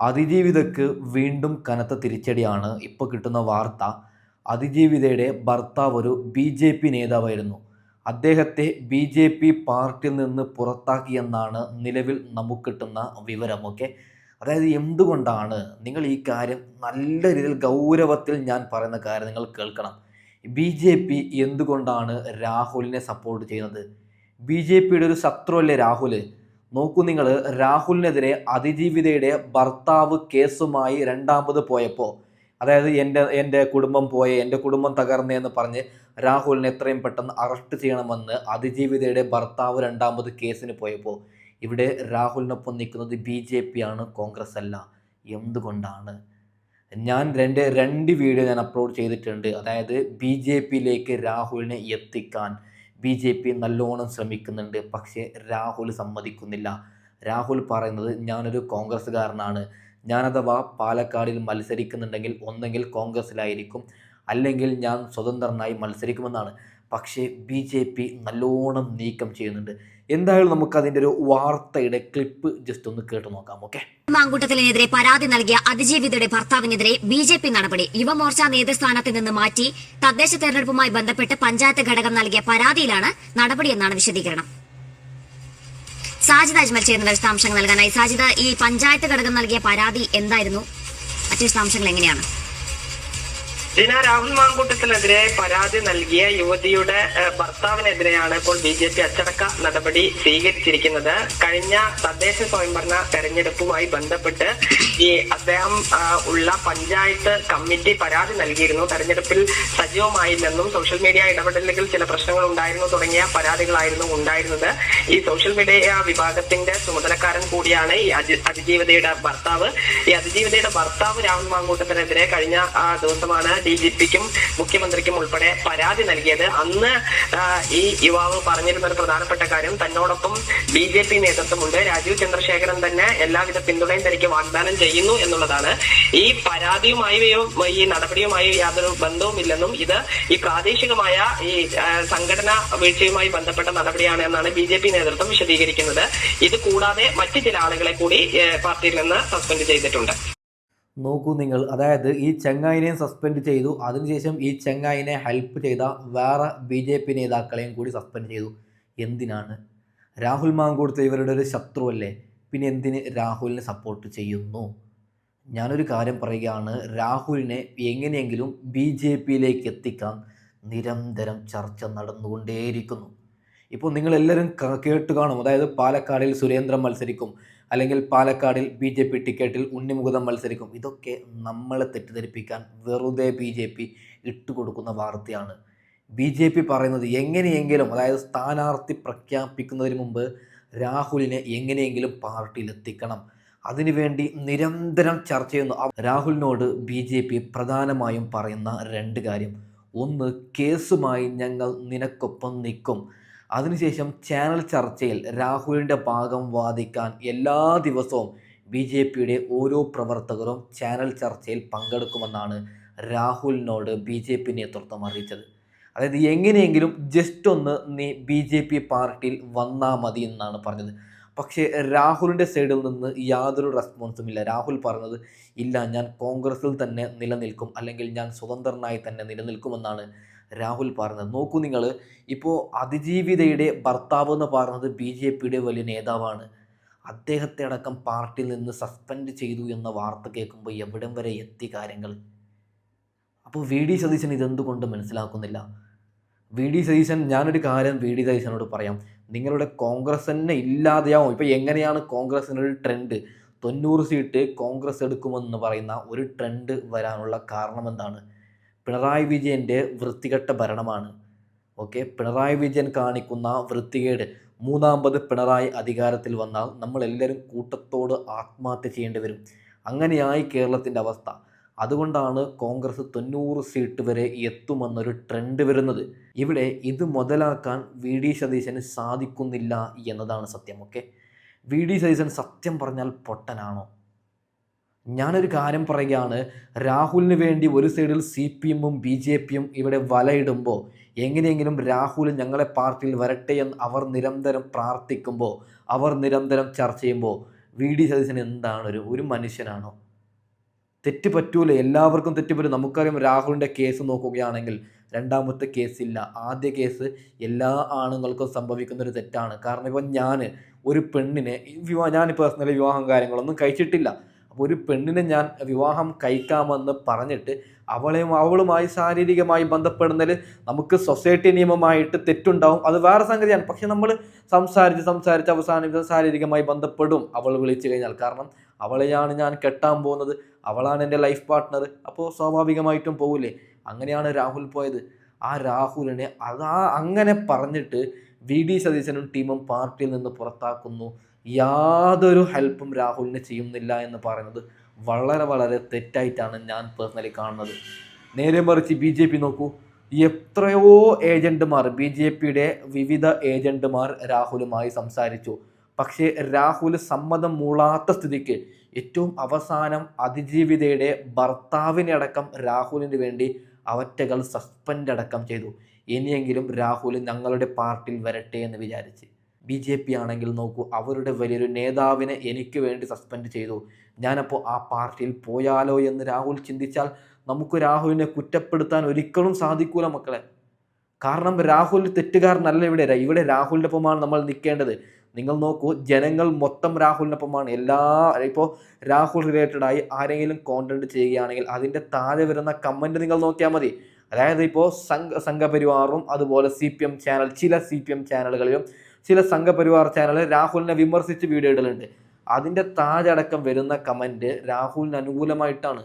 അതിജീവിതക്ക് വീണ്ടും കനത്ത തിരിച്ചടിയാണ് ഇപ്പോൾ കിട്ടുന്ന വാർത്ത. അതിജീവിതയുടെ ഭർത്താവ് ഒരു ബി ജെ പി നേതാവായിരുന്നു. അദ്ദേഹത്തെ ബി ജെ പി പാർട്ടിയിൽ നിന്ന് പുറത്താക്കിയെന്നാണ് നിലവിൽ നമുക്ക് കിട്ടുന്ന വിവരം വിവരമൊക്കെ അതായത് എന്തുകൊണ്ടാണ് നിങ്ങൾ ഈ കാര്യം നല്ല രീതിയിൽ ഗൗരവത്തിൽ ഞാൻ പറയുന്ന കാര്യം നിങ്ങൾ കേൾക്കണം. ബി ജെ പി എന്തുകൊണ്ടാണ് രാഹുലിനെ സപ്പോർട്ട് ചെയ്യുന്നത്? ബി ജെ പിയുടെ ഒരു ശത്രുവല്ലേ രാഹുൽ നോക്കൂ നിങ്ങൾ രാഹുലിനെതിരെ അതിജീവിതയുടെ ഭർത്താവ് കേസുമായി രണ്ടാമത് പോയപ്പോൾ അതായത് എന്റെ എന്റെ കുടുംബം പോയ എന്റെ കുടുംബം തകർന്നേന്ന് പറഞ്ഞ് രാഹുലിനെ എത്രയും പെട്ടെന്ന് അറസ്റ്റ് ചെയ്യണമെന്ന് അതിജീവിതയുടെ ഭർത്താവ് രണ്ടാമത് കേസിന് പോയപ്പോൾ ഇവിടെ രാഹുലിനൊപ്പം നിൽക്കുന്നത് ബി ജെ പി ആണ് കോൺഗ്രസ് അല്ല എന്തുകൊണ്ടാണ്? ഞാൻ രണ്ട് രണ്ട് വീഡിയോ ഞാൻ അപ്ലോഡ് ചെയ്തിട്ടുണ്ട്. അതായത് ബി ജെ പിയിലേക്ക് രാഹുലിനെ എത്തിക്കാൻ. ബി ജെ പി നല്ലോണം ശ്രമിക്കുന്നുണ്ട്. പക്ഷേ രാഹുൽ സമ്മതിക്കുന്നില്ല. രാഹുൽ പറയുന്നത് ഞാനൊരു കോൺഗ്രസ്സുകാരനാണ്. ഞാനഥവാ പാലക്കാടിൽ മത്സരിക്കുന്നുണ്ടെങ്കിൽ ഒന്നെങ്കിൽ കോൺഗ്രസ്സിലായിരിക്കും. അല്ലെങ്കിൽ ഞാൻ സ്വതന്ത്രനായി മത്സരിക്കുമെന്നാണ്. പക്ഷേ ബി ജെ പി നല്ലോണം നീക്കം ചെയ്യുന്നുണ്ട്. എന്തായാലും നമുക്ക് അതിന്റെ ഒരു വാർത്തയുടെ ക്ലിപ്പ് ജസ്റ്റ് ഒന്ന് കേട്ട് നോക്കാം ഓക്കെ മാങ്കൂട്ടത്തിനെതിരെ പരാതി നൽകിയ അതിജീവിതയുടെ ഭർത്താവിനെതിരെ ബി ജെ പി നടപടി യുവമോർച്ച നേതൃസ്ഥാനത്ത് നിന്ന് മാറ്റി തദ്ദേശ തെരഞ്ഞെടുപ്പുമായി ബന്ധപ്പെട്ട് പഞ്ചായത്ത് ഘടകം നൽകിയ പരാതിയിലാണ് നടപടിയെന്നാണ് വിശദീകരണം. സാജിദ് അജ്മൽ ചേർന്ന വിശദാംശങ്ങൾ നൽകാനായി. സാജിദ് ഈ പഞ്ചായത്ത് ഘടകം നൽകിയ പരാതി എന്തായിരുന്നു? മറ്റു വിശദാംശങ്ങൾ എങ്ങനെയാണ്? ജിന രാഹുൽ മാങ്കൂട്ടത്തിനെതിരെ പരാതി നൽകിയ യുവതിയുടെ ഭർത്താവിനെതിരെയാണ് ഇപ്പോൾ ബി ജെ പി അച്ചടക്ക നടപടി സ്വീകരിച്ചിരിക്കുന്നത്. കഴിഞ്ഞ തദ്ദേശ സ്വയംഭരണ തെരഞ്ഞെടുപ്പുമായി ബന്ധപ്പെട്ട് ഈ അദ്ദേഹം ഉള്ള പഞ്ചായത്ത് കമ്മിറ്റി പരാതി നൽകിയിരുന്നു. തെരഞ്ഞെടുപ്പിൽ സജീവമായില്ലെന്നും സോഷ്യൽ മീഡിയ ഇടപെടലുകൾ ചില പ്രശ്നങ്ങൾ ഉണ്ടായിരുന്നു തുടങ്ങിയ പരാതികളായിരുന്നു ഉണ്ടായിരുന്നത്. ഈ സോഷ്യൽ മീഡിയ വിഭാഗത്തിന്റെ ചുമതലക്കാരൻ കൂടിയാണ് ഈ അതി- അതിജീവിതയുടെ ഭർത്താവ്. ഈ അതിജീവിതയുടെ ഭർത്താവ് രാഹുൽ മാങ്കൂട്ടത്തിനെതിരെ കഴിഞ്ഞ ദിവസമാണ് ഡി ജി പിക്കും മുഖ്യമന്ത്രിക്കും ഉൾപ്പെടെ പരാതി നൽകിയത്. അന്ന് ഈ യുവാവ് പറഞ്ഞിരുന്ന ഒരു പ്രധാനപ്പെട്ട കാര്യം തന്നോടൊപ്പം ബി ജെ പി നേതൃത്വമുണ്ട്. രാജീവ് ചന്ദ്രശേഖരൻ തന്നെ എല്ലാവിധ പിന്തുണയും തനിക്ക് വാഗ്ദാനം ചെയ്യുന്നു എന്നുള്ളതാണ്. ഈ പരാതിയുമായി ഈ നടപടിയുമായി യാതൊരു ബന്ധവുമില്ലെന്നും ഇത് ഈ പ്രാദേശികമായ ഈ സംഘടനാ വീഴ്ചയുമായി ബന്ധപ്പെട്ട നടപടിയാണ് എന്നാണ് ബി ജെ പി നേതൃത്വം വിശദീകരിക്കുന്നത്. ഇത് കൂടാതെ മറ്റു ചില ആളുകളെ കൂടി പാർട്ടിയിൽ നിന്ന് സസ്പെൻഡ് ചെയ്തിട്ടുണ്ട്. നോക്കൂ നിങ്ങൾ. അതായത് ഈ ചെങ്ങായിനെയും സസ്പെൻഡ് ചെയ്തു. അതിനുശേഷം ഈ ചെങ്ങായിനെ ഹെൽപ്പ് ചെയ്ത വേറെ ബി ജെ പി നേതാക്കളെയും കൂടി സസ്പെൻഡ് ചെയ്തു. എന്തിനാണ്? രാഹുൽ മാങ്കൂടുത്ത ഇവരുടെ ഒരു ശത്രുവല്ലേ? പിന്നെ എന്തിന് രാഹുലിനെ സപ്പോർട്ട് ചെയ്യുന്നു? ഞാനൊരു കാര്യം പറയുകയാണ്. രാഹുലിനെ എങ്ങനെയെങ്കിലും ബി ജെ പിയിലേക്ക് എത്തിക്കാൻ നിരന്തരം ചർച്ച നടന്നുകൊണ്ടേയിരിക്കുന്നു. ഇപ്പോൾ നിങ്ങളെല്ലാവരും കേട്ട് കാണും. അതായത് പാലക്കാടിൽ സുരേന്ദ്രൻ മത്സരിക്കും. അല്ലെങ്കിൽ പാലക്കാടിൽ ബി ജെ പി ടിക്കറ്റിൽ ഉണ്ണിമുകുതം മത്സരിക്കും. ഇതൊക്കെ നമ്മളെ തെറ്റിദ്ധരിപ്പിക്കാൻ വെറുതെ ബി ജെ പി ഇട്ടുകൊടുക്കുന്ന വാർത്തയാണ്. ബി ജെ പി പറയുന്നത് എങ്ങനെയെങ്കിലും അതായത് സ്ഥാനാർത്ഥി പ്രഖ്യാപിക്കുന്നതിന് മുമ്പ് രാഹുലിനെ എങ്ങനെയെങ്കിലും പാർട്ടിയിലെത്തിക്കണം. അതിനുവേണ്ടി നിരന്തരം ചർച്ച ചെയ്യുന്നു. രാഹുലിനോട് ബി ജെ പി പ്രധാനമായും പറയുന്ന രണ്ട് കാര്യം. ഒന്ന് കേസുമായി ഞങ്ങൾ നിനക്കൊപ്പം നിൽക്കും. അതിനുശേഷം ചാനൽ ചർച്ചയിൽ രാഹുലിന്റെ ഭാഗം വാദിക്കാൻ എല്ലാ ദിവസവും ബി ജെ പിയുടെ ഓരോ പ്രവർത്തകരും ചാനൽ ചർച്ചയിൽ പങ്കെടുക്കുമെന്നാണ് രാഹുലിനോട് ബി ജെ പി നേതൃത്വം അറിയിച്ചത്. അതായത് എങ്ങനെയെങ്കിലും ജസ്റ്റ് ഒന്ന് നീ ബി ജെ പി പാർട്ടിയിൽ വന്നാൽ മതി എന്നാണ് പറഞ്ഞത്. പക്ഷേ രാഹുലിന്റെ സൈഡിൽ നിന്ന് യാതൊരു റെസ്പോൺസും ഇല്ല. രാഹുൽ പറഞ്ഞത് ഇല്ല ഞാൻ കോൺഗ്രസിൽ തന്നെ നിലനിൽക്കും അല്ലെങ്കിൽ ഞാൻ സ്വതന്ത്രനായി തന്നെ നിലനിൽക്കുമെന്നാണ് രാഹുൽ പറഞ്ഞത് നോക്കൂ നിങ്ങൾ ഇപ്പോൾ അതിജീവിതയുടെ ഭർത്താവ് എന്ന് പറയുന്നത് ബി ജെ പിയുടെ വലിയ നേതാവാണ്. അദ്ദേഹത്തെ അടക്കം പാർട്ടിയിൽ നിന്ന് സസ്പെൻഡ് ചെയ്തു എന്ന വാർത്ത കേൾക്കുമ്പോൾ എവിടം വരെ എത്തി കാര്യങ്ങൾ? അപ്പോൾ വി ഡി സതീശൻ ഇതെന്തുകൊണ്ട് മനസ്സിലാക്കുന്നില്ല? വി ഡി സതീശൻ ഞാനൊരു കാര്യം വി ഡി സതീശനോട് പറയാം. നിങ്ങളുടെ കോൺഗ്രസ് തന്നെ ഇല്ലാതെയാവും. ഇപ്പോൾ എങ്ങനെയാണ് കോൺഗ്രസിനൊരു ട്രെൻഡ്? തൊണ്ണൂറ് സീറ്റ് കോൺഗ്രസ് എടുക്കുമെന്ന് പറയുന്ന ഒരു ട്രെൻഡ് വരാനുള്ള കാരണം എന്താണ് പിണറായി വിജയന്റെ വൃത്തികെട്ട ഭരണമാണ്. ഓക്കെ? പിണറായി വിജയൻ കാണിക്കുന്ന വൃത്തികേട്. മൂന്നാമത് പിണറായി അധികാരത്തിൽ വന്നാൽ നമ്മളെല്ലാവരും കൂട്ടത്തോട് ആത്മഹത്യ ചെയ്യേണ്ടി വരും. അങ്ങനെയായി കേരളത്തിന്റെ അവസ്ഥ. അതുകൊണ്ടാണ് കോൺഗ്രസ് തൊണ്ണൂറ് സീറ്റ് വരെ എത്തുമെന്നൊരു ട്രെൻഡ് വരുന്നത്. ഇവിടെ ഇത് മുതലാക്കാൻ വി ഡി സതീശന് സാധിക്കുന്നില്ല എന്നതാണ് സത്യം. ഓക്കെ? വി ഡി സതീശൻ സത്യം പറഞ്ഞാൽ പൊട്ടനാണോ? ഞാനൊരു കാര്യം പറയുകയാണ്. രാഹുലിന് വേണ്ടി ഒരു സൈഡിൽ സി പി എമ്മും ബി ജെ പിയും ഇവിടെ വലയിടുമ്പോൾ എങ്ങനെയെങ്കിലും രാഹുൽ ഞങ്ങളെ പാർട്ടിയിൽ വരട്ടെ എന്ന് അവർ നിരന്തരം പ്രാർത്ഥിക്കുമ്പോൾ അവർ നിരന്തരം ചർച്ച ചെയ്യുമ്പോൾ വി ഡി സതീശൻ എന്താണ് ഒരു മനുഷ്യനാണോ? തെറ്റ് പറ്റൂല? എല്ലാവർക്കും തെറ്റ് പറ്റും. നമുക്കറിയാം രാഹുലിന്റെ കേസ് നോക്കുകയാണെങ്കിൽ രണ്ടാമത്തെ കേസില്ല. ആദ്യ കേസ് എല്ലാ ആണുങ്ങൾക്കും സംഭവിക്കുന്ന ഒരു തെറ്റാണ്. കാരണം ഇപ്പം ഞാൻ ഒരു പെണ്ണിനെ വിവാഹം ഞാൻ പേഴ്സണലി വിവാഹം കാര്യങ്ങളൊന്നും കഴിച്ചിട്ടില്ല. ഒരു പെണ്ണിനെ ഞാൻ വിവാഹം കഴിക്കാമെന്ന് പറഞ്ഞിട്ട് അവളെയും അവളുമായി ശാരീരികമായി ബന്ധപ്പെടുന്നതിൽ നമുക്ക് സൊസൈറ്റി നിയമമായിട്ട് തെറ്റുണ്ടാവും. അത് വേറെ സംഗതിയാണ്. പക്ഷെ നമ്മൾ സംസാരിച്ച് സംസാരിച്ച് അവസാനം ശാരീരികമായി ബന്ധപ്പെടും. അവൾ വിളിച്ചു കഴിഞ്ഞാൽ. കാരണം അവളെയാണ് ഞാൻ കെട്ടാൻ പോകുന്നത്. അവളാണ് എന്റെ ലൈഫ് പാർട്ട്ണർ അപ്പോൾ സ്വാഭാവികമായിട്ടും പോകില്ലേ അങ്ങനെയാണ് രാഹുൽ പോയത്. ആ രാഹുലിനെ അതാ അങ്ങനെ പറഞ്ഞിട്ട് വി ഡി സതീശനും ടീമും പാർട്ടിയിൽ നിന്ന് പുറത്താക്കുന്നു. യാതൊരു ഹെൽപ്പും രാഹുലിന് ചെയ്യുന്നില്ല എന്ന് പറയുന്നത് വളരെ വളരെ തെറ്റായിട്ടാണ് ഞാൻ പേഴ്സണലി കാണുന്നത്. നേരെ മറിച്ച് ബി ജെ പി നോക്കൂ. എത്രയോ ഏജന്റുമാർ ബി ജെ പിയുടെ വിവിധ ഏജന്റുമാർ രാഹുലുമായി സംസാരിച്ചു. പക്ഷേ രാഹുൽ സമ്മതം മൂളാത്ത സ്ഥിതിക്ക് ഏറ്റവും അവസാനം അതിജീവിതയുടെ ഭർത്താവിനെ അടക്കം രാഹുലിന് വേണ്ടി അവറ്റകൾ സസ്പെൻഡ് അടക്കം ചെയ്തു. ഇനിയെങ്കിലും രാഹുൽ ഞങ്ങളുടെ പാർട്ടിയിൽ വരട്ടെ എന്ന് വിചാരിച്ച്. ബി ജെ പി ആണെങ്കിൽ നോക്കൂ അവരുടെ വലിയൊരു നേതാവിനെ എനിക്ക് വേണ്ടി സസ്പെൻഡ് ചെയ്തു. ഞാനപ്പോൾ ആ പാർട്ടിയിൽ പോയാലോ എന്ന് രാഹുൽ ചിന്തിച്ചാൽ നമുക്ക് രാഹുലിനെ കുറ്റപ്പെടുത്താൻ ഒരിക്കലും സാധിക്കൂല മക്കളെ. കാരണം രാഹുൽ തെറ്റുകാരനല്ല ഇവിടെ. ഇവിടെ രാഹുലിന്റെ ഒപ്പമാണ് നമ്മൾ നിൽക്കേണ്ടത്. നിങ്ങൾ നോക്കൂ ജനങ്ങൾ മൊത്തം രാഹുലിനൊപ്പമാണ്. എല്ലാ ഇപ്പോൾ രാഹുൽ റിലേറ്റഡായി ആരെങ്കിലും കോണ്ടന്റ് ചെയ്യുകയാണെങ്കിൽ അതിന്റെ താഴെ വരുന്ന കമന്റ് നിങ്ങൾ നോക്കിയാൽ മതി. അതായത് ഇപ്പോൾ സംഘ സംഘപരിവാറും അതുപോലെ സി പി എം ചാനൽ ചില സി പി എം ചാനലുകളിലും ചില സംഘപരിവാർ ചാനൽ രാഹുലിനെ വിമർശിച്ച് വീഡിയോ ഇടലുണ്ട്. അതിന്റെ താഴടക്കം വരുന്ന കമന്റ് രാഹുലിന് അനുകൂലമായിട്ടാണ്.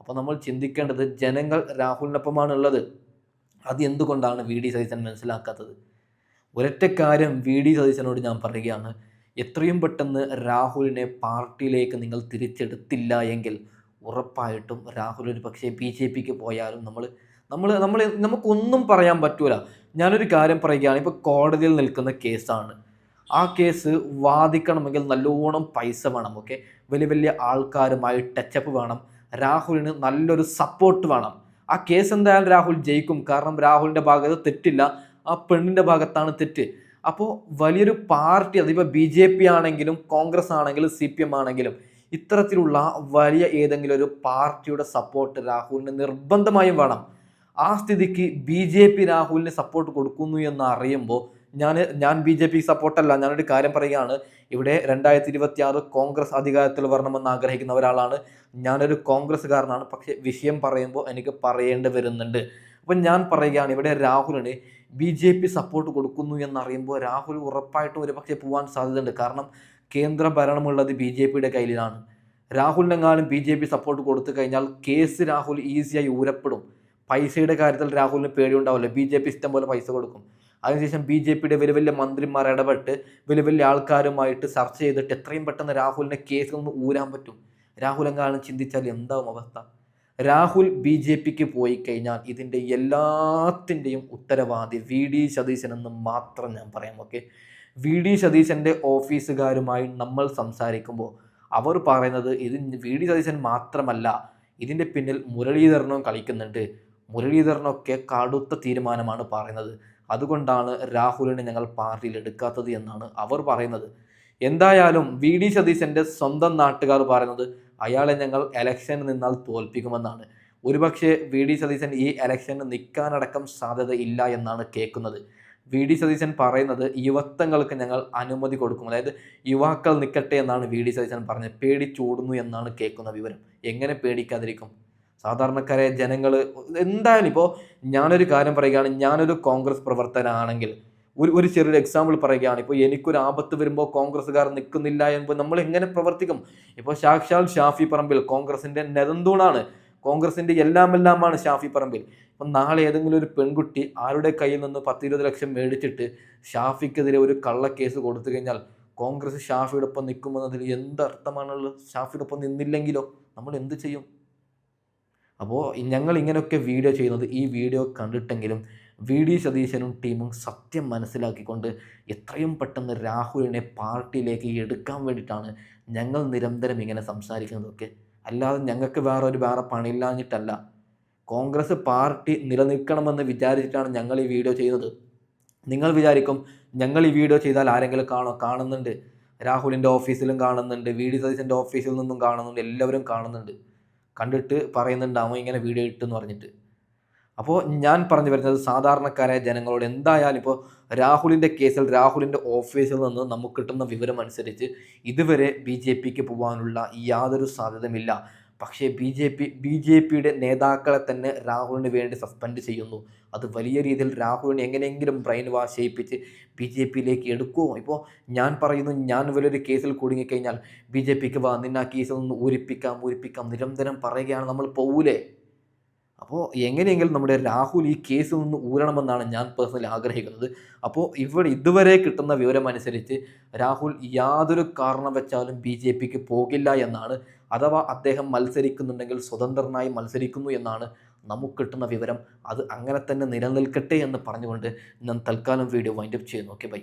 അപ്പോൾ നമ്മൾ ചിന്തിക്കേണ്ടത് ജനങ്ങൾ രാഹുലിനൊപ്പമാണ് ഉള്ളത് അത് എന്തുകൊണ്ടാണ് വി ഡി സതീശൻ മനസ്സിലാക്കാത്തത്? ഒരൊറ്റ കാര്യം വി ഡി സതീശനോട് ഞാൻ പറയുകയാണ്. എത്രയും പെട്ടെന്ന് രാഹുലിനെ പാർട്ടിയിലേക്ക് നിങ്ങൾ തിരിച്ചെടുത്തില്ല എങ്കിൽ ഉറപ്പായിട്ടും രാഹുൽ ഒരു പക്ഷേ ബി ജെ പിക്ക് പോയാലും നമ്മൾ നമ്മൾ നമ്മൾ നമുക്കൊന്നും പറയാൻ പറ്റൂല. ഞാനൊരു കാര്യം പറയുകയാണ്. ഇപ്പോൾ കോടതിയിൽ നിൽക്കുന്ന കേസാണ്. ആ കേസ് വാദിക്കണമെങ്കിൽ നല്ലോണം പൈസ വേണം ഓക്കെ വലിയ വലിയ ആൾക്കാരുമായി ടച്ചപ്പ് വേണം. രാഹുലിന് നല്ലൊരു സപ്പോർട്ട് വേണം. ആ കേസ് എന്തായാലും രാഹുൽ ജയിക്കും. കാരണം രാഹുലിന്റെ ഭാഗത്ത് തെറ്റില്ല. ആ പെണ്ണിന്റെ ഭാഗത്താണ് തെറ്റ്. അപ്പോൾ വലിയൊരു പാർട്ടി അതിപ്പോൾ ബി ജെ പി ആണെങ്കിലും കോൺഗ്രസ് ആണെങ്കിലും സി പി എം ആണെങ്കിലും ഇത്തരത്തിലുള്ള വലിയ ഏതെങ്കിലും ഒരു പാർട്ടിയുടെ സപ്പോർട്ട് രാഹുലിന് നിർബന്ധമായും വേണം. ആ സ്ഥിതിക്ക് ബി ജെ പി രാഹുലിന് സപ്പോർട്ട് കൊടുക്കുന്നു എന്ന് അറിയുമ്പോൾ ഞാൻ ഞാൻ ബി ജെ പി സപ്പോർട്ടല്ല ഞാനൊരു കാര്യം പറയുകയാണ്. ഇവിടെ രണ്ടായിരത്തി ഇരുപത്തി ആറ് കോൺഗ്രസ് അധികാരത്തിൽ വരണമെന്ന് ആഗ്രഹിക്കുന്ന ഒരാളാണ്. ഞാനൊരു കോൺഗ്രസ്സുകാരനാണ്. പക്ഷേ വിഷയം പറയുമ്പോൾ എനിക്ക് പറയേണ്ടി വരുന്നുണ്ട്. അപ്പം ഞാൻ പറയുകയാണ് ഇവിടെ രാഹുലിന് ബി ജെ പി സപ്പോർട്ട് കൊടുക്കുന്നു എന്നറിയുമ്പോൾ രാഹുൽ ഉറപ്പായിട്ടും ഒരു പക്ഷേ പോകാൻ സാധ്യതയുണ്ട്. കാരണം കേന്ദ്ര ഭരണമുള്ളത് ബി ജെ പിയുടെ കയ്യിലാണ്. രാഹുലിനെങ്ങാനും ബി ജെ പി സപ്പോർട്ട് കൊടുത്തു കഴിഞ്ഞാൽ കേസ് രാഹുൽ ഈസിയായി ഊരപ്പെടും. പൈസയുടെ കാര്യത്തിൽ രാഹുലിന് പേടിയുണ്ടാവില്ല. ബി ജെ പി ഇഷ്ടം പോലെ പൈസ കൊടുക്കും. അതിനുശേഷം ബി ജെ പിയുടെ വലിയ വലിയ മന്ത്രിമാർ ഇടപെട്ട് വലിയ വലിയ ആൾക്കാരുമായിട്ട് ചർച്ച ചെയ്തിട്ട് എത്രയും പെട്ടെന്ന് രാഹുലിനെ കേസ് ഒന്ന് ഊരാൻ പറ്റും. രാഹുൽ എങ്ങാനും ചിന്തിച്ചാൽ എന്താവും അവസ്ഥ? രാഹുൽ ബി ജെ പിക്ക് പോയി കഴിഞ്ഞാൽ ഇതിന്റെ എല്ലാത്തിന്റെയും ഉത്തരവാദി വി ഡി സതീശൻ എന്ന് മാത്രം ഞാൻ പറയാം ഓക്കെ? വി ഡി സതീശന്റെ ഓഫീസുകാരുമായി നമ്മൾ സംസാരിക്കുമ്പോൾ അവർ പറയുന്നത് ഇത് വി ഡി സതീശൻ മാത്രമല്ല ഇതിന്റെ പിന്നിൽ മുരളീധരനും കളിക്കുന്നുണ്ട്. മുരളീധരനൊക്കെ കടുത്ത തീരുമാനമാണ് പറയുന്നത്. അതുകൊണ്ടാണ് രാഹുലിനെ ഞങ്ങൾ പാർട്ടിയിൽ എടുക്കാത്തത് എന്നാണ് അവർ പറയുന്നത്. എന്തായാലും വി ഡി സതീശന്റെ സ്വന്തം നാട്ടുകാർ പറയുന്നത് അയാളെ ഞങ്ങൾ എലക്ഷന് നിന്നാൽ തോൽപ്പിക്കുമെന്നാണ്. ഒരുപക്ഷെ വി ഡി സതീശൻ ഈ എലക്ഷന് നിൽക്കാനടക്കം സാധ്യത ഇല്ല എന്നാണ് കേൾക്കുന്നത്. വി ഡി സതീശൻ പറയുന്നത് യുവത്വങ്ങൾക്ക് ഞങ്ങൾ അനുമതി കൊടുക്കും. അതായത് യുവാക്കൾ നിൽക്കട്ടെ എന്നാണ് വി ഡി സതീശൻ പറഞ്ഞത്. പേടിച്ചോടുന്നു എന്നാണ് കേൾക്കുന്ന വിവരം. എങ്ങനെ പേടിക്കാതിരിക്കും? സാധാരണക്കാരെ ജനങ്ങൾ എന്തായാലും ഇപ്പോൾ ഞാനൊരു കാര്യം പറയുകയാണ് ഞാനൊരു കോൺഗ്രസ് പ്രവർത്തനാണെങ്കിൽ ഒരു ഒരു ചെറിയൊരു എക്സാമ്പിൾ പറയുകയാണ് ഇപ്പോൾ എനിക്കൊരു ആപത്ത് വരുമ്പോൾ കോൺഗ്രസ്സുകാർ നിൽക്കുന്നില്ല എന്ന് നമ്മൾ എങ്ങനെ പ്രവർത്തിക്കും? ഇപ്പോൾ സാക്ഷാൽ ഷാഫി പറമ്പിൽ കോൺഗ്രസിന്റെ നെതന്തൂണാണ് കോൺഗ്രസിന്റെ എല്ലാം എല്ലാമാണ് ഷാഫി പറമ്പിൽ. അപ്പം നാളെ ഏതെങ്കിലും ഒരു പെൺകുട്ടി ആരുടെ കയ്യിൽ നിന്ന് പത്ത് ഇരുപത് ലക്ഷം മേടിച്ചിട്ട് ഷാഫിക്കെതിരെ ഒരു കള്ളക്കേസ് കൊടുത്തു കഴിഞ്ഞാൽ കോൺഗ്രസ് ഷാഫിയുടെ ഒപ്പം നിൽക്കുമെന്നതിൽ എന്തർത്ഥമാണുള്ളത് ഷാഫിയുടെ ഒപ്പം നിന്നില്ലെങ്കിലോ? നമ്മൾ എന്ത് ചെയ്യും? അപ്പോൾ ഞങ്ങൾ ഇങ്ങനെയൊക്കെ വീഡിയോ ചെയ്യുന്നത് ഈ വീഡിയോ കണ്ടിട്ടെങ്കിലും വി ഡി സതീശനും ടീമും സത്യം മനസ്സിലാക്കിക്കൊണ്ട് എത്രയും പെട്ടെന്ന് രാഹുലിനെ പാർട്ടിയിലേക്ക് എടുക്കാൻ വേണ്ടിയിട്ടാണ് ഞങ്ങൾ നിരന്തരം ഇങ്ങനെ സംസാരിക്കുന്നതൊക്കെ. അല്ലാതെ ഞങ്ങൾക്ക് വേറെ ഒരു വേറെ പണിയില്ലാഞ്ഞിട്ടല്ല. കോൺഗ്രസ് പാർട്ടി നിലനിൽക്കണമെന്ന് വിചാരിച്ചിട്ടാണ് ഞങ്ങൾ ഈ വീഡിയോ ചെയ്യുന്നത്. നിങ്ങൾ വിചാരിക്കും ഞങ്ങൾ ഈ വീഡിയോ ചെയ്താൽ ആരെങ്കിലും കാണോ കാണുന്നുണ്ട്. രാഹുലിന്റെ ഓഫീസിലും കാണുന്നുണ്ട് വി ഡി സതീശന്റെ ഓഫീസിൽ നിന്നും കാണുന്നുണ്ട് എല്ലാവരും കാണുന്നുണ്ട്. കണ്ടിട്ട് പറയുന്നുണ്ടാവും ഇങ്ങനെ വീഡിയോ ഇട്ടെന്ന് പറഞ്ഞിട്ട്. അപ്പോൾ ഞാൻ പറഞ്ഞു വരുന്നത് സാധാരണക്കാരായ ജനങ്ങളോട് എന്തായാലും ഇപ്പോൾ രാഹുലിന്റെ കേസിൽ രാഹുലിന്റെ ഓഫീസിൽ നിന്ന് നമുക്ക് കിട്ടുന്ന വിവരം അനുസരിച്ച് ഇതുവരെ ബി ജെ പിക്ക് പോകാനുള്ള യാതൊരു സാധ്യതയുമില്ല. പക്ഷേ B J P B J പിയുടെ നേതാക്കളെ തന്നെ രാഹുലിന് വേണ്ടി സസ്പെൻഡ് ചെയ്യുന്നു. അത് വലിയ രീതിയിൽ രാഹുലിനെ എങ്ങനെയെങ്കിലും ബ്രെയിൻ വാഷ് ചെയ്യിപ്പിച്ച് ബി ജെ പിയിലേക്ക് എടുക്കുമോ ഇപ്പോൾ ഞാൻ പറയുന്നു ഞാൻ വലിയൊരു കേസിൽ കുടുങ്ങിക്കഴിഞ്ഞാൽ ബി ജെ പിക്ക് വാ നിന്നെ ആ കേസിൽ നിന്ന് ഊരിപ്പിക്കാം ഊരിപ്പിക്കാം നിരന്തരം പറയുകയാണ് നമ്മൾ പോകൂലേ അപ്പോൾ എങ്ങനെയെങ്കിലും നമ്മുടെ രാഹുൽ ഈ കേസിൽ നിന്ന് ഊരണമെന്നാണ് ഞാൻ പേഴ്സണലി ആഗ്രഹിക്കുന്നത്. അപ്പോൾ ഇവിടെ ഇതുവരെ കിട്ടുന്ന വിവരമനുസരിച്ച് രാഹുൽ യാതൊരു കാരണം വെച്ചാലും ബി ജെ പിക്ക് പോകില്ല എന്നാണ് അഥവാ അദ്ദേഹം മത്സരിക്കുന്നുണ്ടെങ്കിൽ സ്വതന്ത്രനായി മത്സരിക്കുന്നു എന്നാണ് നമുക്ക് കിട്ടുന്ന വിവരം. അത് അങ്ങനെ തന്നെ നിലനിൽക്കട്ടെ എന്ന് പറഞ്ഞുകൊണ്ട് ഞാൻ തൽക്കാലം വീഡിയോ വൈൻഡപ്പ് ചെയ്യുന്നു. Okay bye